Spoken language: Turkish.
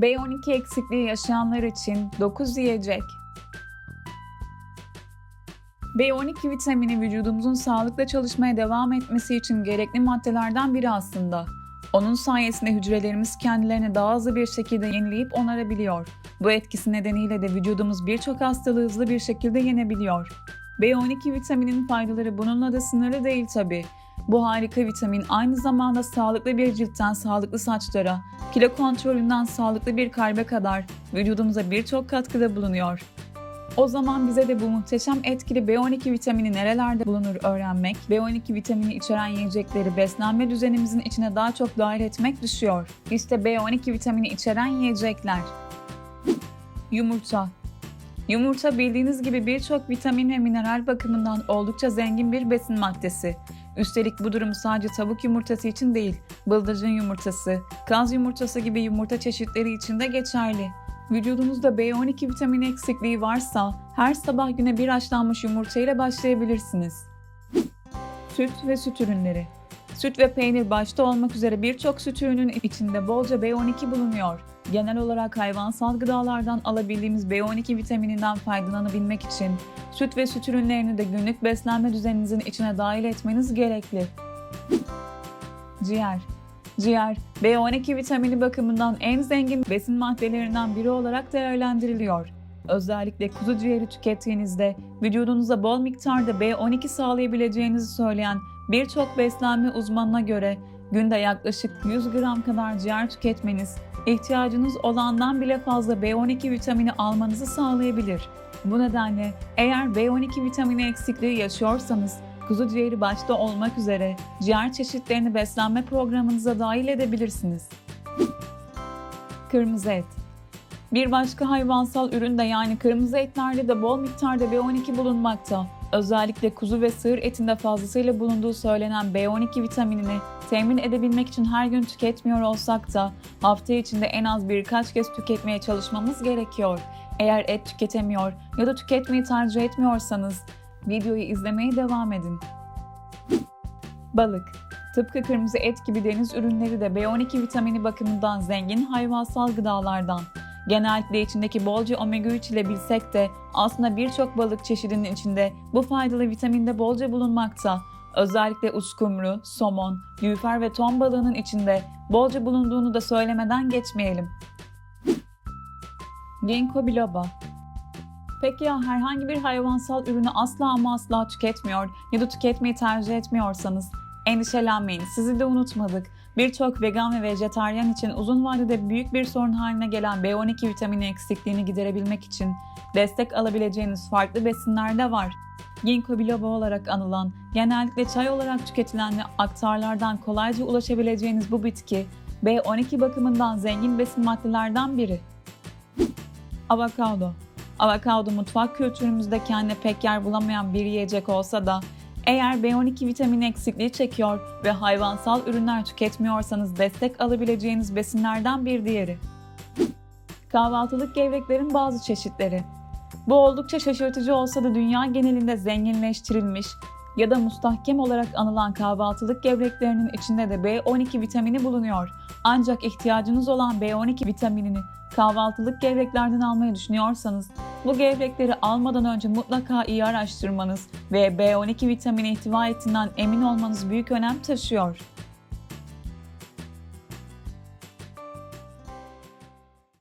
B12 eksikliği yaşayanlar için 9 yiyecek. B12 vitamini vücudumuzun sağlıkla çalışmaya devam etmesi için gerekli maddelerden biri aslında. Onun sayesinde hücrelerimiz kendilerini daha hızlı bir şekilde yenileyip onarabiliyor. Bu etkisi nedeniyle de vücudumuz birçok hastalığı hızlı bir şekilde yenebiliyor. B12 vitaminin faydaları bununla da sınırlı değil tabi. Bu harika vitamin aynı zamanda sağlıklı bir ciltten sağlıklı saçlara, kilo kontrolünden sağlıklı bir kalbe kadar vücudumuza birçok katkıda bulunuyor. O zaman bize de bu muhteşem etkili B12 vitamini nerelerde bulunur öğrenmek, B12 vitamini içeren yiyecekleri beslenme düzenimizin içine daha çok dahil etmek düşüyor. İşte B12 vitamini içeren yiyecekler. Yumurta Yumurta bildiğiniz gibi birçok vitamin ve mineral bakımından oldukça zengin bir besin maddesi. Üstelik bu durum sadece tavuk yumurtası için değil, bıldırcın yumurtası, kaz yumurtası gibi yumurta çeşitleri için de geçerli. Vücudunuzda B12 vitamini eksikliği varsa her sabah güne bir haşlanmış yumurta ile başlayabilirsiniz. Süt ve süt ürünleri Süt ve peynir başta olmak üzere birçok süt ürünün içinde bolca B12 bulunuyor. Genel olarak hayvansal gıdalardan alabildiğimiz B12 vitamininden faydalanabilmek için süt ve süt ürünlerini de günlük beslenme düzeninizin içine dahil etmeniz gerekli. Ciğer Ciğer, B12 vitamini bakımından en zengin besin maddelerinden biri olarak değerlendiriliyor. Özellikle kuzu ciğeri tükettiğinizde vücudunuza bol miktarda B12 sağlayabileceğinizi söyleyen birçok beslenme uzmanına göre günde yaklaşık 100 gram kadar ciğer tüketmeniz ihtiyacınız olandan bile fazla B12 vitamini almanızı sağlayabilir. Bu nedenle eğer B12 vitamini eksikliği yaşıyorsanız kuzu ciğeri başta olmak üzere ciğer çeşitlerini beslenme programınıza dahil edebilirsiniz. Kırmızı et bir başka hayvansal ürün de yani kırmızı etlerde de bol miktarda B12 bulunmakta. Özellikle kuzu ve sığır etinde fazlasıyla bulunduğu söylenen B12 vitaminini temin edebilmek için her gün tüketmiyor olsak da hafta içinde en az birkaç kez tüketmeye çalışmamız gerekiyor. Eğer et tüketemiyor ya da tüketmeyi tercih etmiyorsanız videoyu izlemeye devam edin. Balık Tıpkı kırmızı et gibi deniz ürünleri de B12 vitamini bakımından zengin hayvansal gıdalardan. Genellikle içindeki bolca omega 3 ile bilsek de aslında birçok balık çeşidinin içinde bu faydalı vitamin de bolca bulunmakta. Özellikle uskumru, somon, lüfer ve ton balığının içinde bolca bulunduğunu da söylemeden geçmeyelim. Ginkgo biloba Peki ya herhangi bir hayvansal ürünü asla ama asla tüketmiyor ya da tüketmeyi tercih etmiyorsanız endişelenmeyin sizi de unutmadık. Birçok vegan ve vejetaryen için uzun vadede büyük bir sorun haline gelen B12 vitamini eksikliğini giderebilmek için destek alabileceğiniz farklı besinler de var. Ginkgo biloba olarak anılan, genellikle çay olarak tüketilen ve aktarlardan kolayca ulaşabileceğiniz bu bitki, B12 bakımından zengin besin maddelerden biri. Avokado Avokado mutfak kültürümüzde kendine pek yer bulamayan bir yiyecek olsa da eğer B12 vitamini eksikliği çekiyor ve hayvansal ürünler tüketmiyorsanız destek alabileceğiniz besinlerden bir diğeri. Kahvaltılık gevreklerin bazı çeşitleri. Bu oldukça şaşırtıcı olsa da dünya genelinde zenginleştirilmiş ya da mustahkem olarak anılan kahvaltılık gevreklerinin içinde de B12 vitamini bulunuyor. Ancak ihtiyacınız olan B12 vitaminini kahvaltılık gevreklerden almayı düşünüyorsanız bu gevrekleri almadan önce mutlaka iyi araştırmanız ve B12 vitamini ihtiva ettiğinden emin olmanız büyük önem taşıyor.